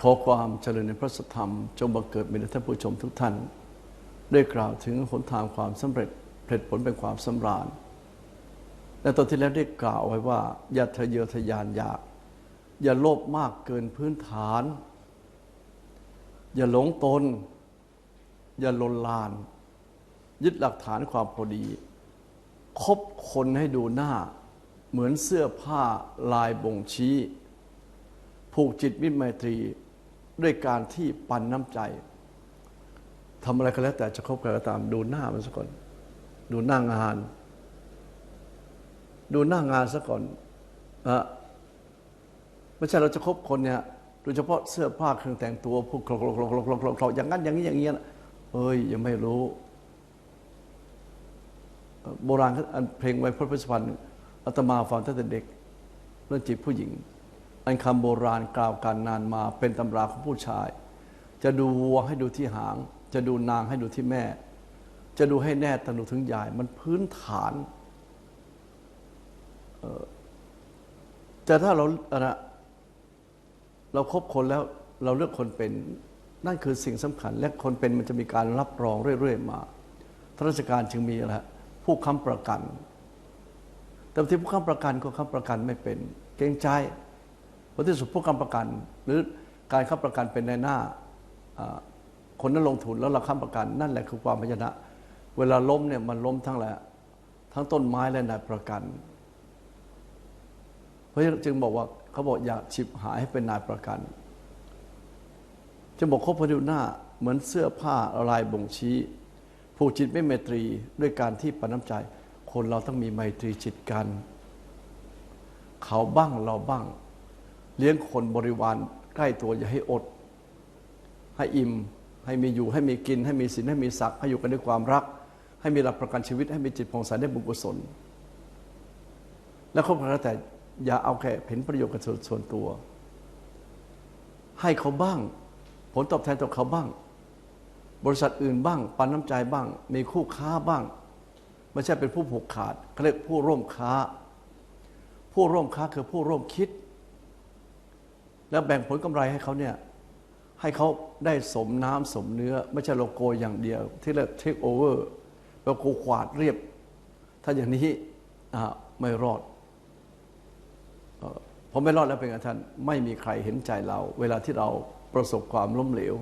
ขอความเจริญในพระสธรรม จงบังเกิดมีแด่ท่านผู้ชมทุกท่าน ได้กล่าวถึงหนทางความสำเร็จผลผลเป็นความสำราญและตอนที่แล้วได้กล่าวไว้ว่า อย่าทะเยอทะยานอยาก อย่าโลภมากเกินพื้นฐาน อย่าหลงตน อย่าลนลาน ยึดหลักฐานความพอดี คบคนให้ดูหน้า เหมือนเสื้อผ้าลายบ่งชี้ ผูกจิตมิตรไมตรี ด้วยการที่ปันน้ำใจทำอะไรก็แล้วแต่จะคบใครก็ตาม ดูหน้ามันซะก่อน ดูหน้างาน ดูหน้างานซะก่อนอะไม่ใช่เราจะคบคนเนี่ยโดยเฉพาะเสื้อผ้าเครื่องแต่งตัวพวกคลอกคลอกคลอกคลอกคลอกคลอกอย่างนั้นอย่างนี้อย่างนี้นะเอ้ยยังไม่รู้ โบราณเขาอันเพลงไว้พระพุทธพันธ์อาตมาฟังตั้งแต่เด็กเรื่องจีบผู้หญิง อันคำโบราณกล่าวกันนานมาเป็นตำราของผู้ชาย จะดูวัวให้ดูที่หาง จะดูนางให้ดูที่แม่ จะดูให้แน่ตะดูถึงยายมันพื้นฐานแต่ถ้าเราอะนะเราครบคนแล้วเราเลือกคนเป็นนั่นคือสิ่งสำคัญ และคนเป็นมันจะมีการรับรองเรื่อยๆมาทราชการจึงมีอะไรฮะผู้ค้ำประกัน แต่บางทีผู้ค้ำประกันก็ค้ำประกันไม่เป็น เกรงใจ ผลที่สุดผู้ค้ำประกัน หรือการค้ำประกันเป็นในหน้าคนนั้นลงทุนแล้วเราค้ำประกันนั่นแหละคือความพยนะ เวลาล้มเนี่ยมันล้มทั้งแหละทั้งต้นไม้และนายประกัน เพราะฉะนั้นจึงบอกว่าเขาบอกอย่าฉิบหายให้เป็นนายประกัน จะบอกคบพดูหน้าเหมือนเสื้อผ้าลายบ่งชี้ ผูกจิตไม่เมตรีด้วยการที่ปน้ำใจ คนเราต้องมีไมตรีจิตกัน เขาบ้างเราบ้าง เลี้ยงคนบริวารใกล้ตัวอย่าให้อด ให้อิ่ม ให้มีอยู่ให้มีกิน ให้มีศีลให้มีศักดิ์ให้อยู่กันด้วยความรัก ให้มีหลักประกันชีวิต ให้มีจิตผ่องใสได้บุญกุศล แล้วคบกันแล้วแต่อย่าเอาแค่เห็นประโยชน์กับส่วนตัว ให้เขาบ้าง ผลตอบแทนต่อเขาบ้าง บริษัทอื่นบ้าง ปันน้ำใจบ้าง มีคู่ค้าบ้างไม่ใช่เป็นผู้ผูกขาดเขาเรียกผู้ร่วมค้า ผู้ร่วมค้าคือผู้ร่วมคิด แล้วแบ่งผลกำไรให้เขาเนี่ยให้เขาได้สมน้ำสมเนื้อ ไม่ใช่โลโก้อย่างเดียว ที่เรียกเทคโอเวอร์โลโก้ขวาดเรียบ ถ้าอย่างนี้ไม่รอดผมไม่รอดแล้วเป็นไงท่าน ไม่มีใครเห็นใจเรา เวลาที่เราประสบความล้มเหลว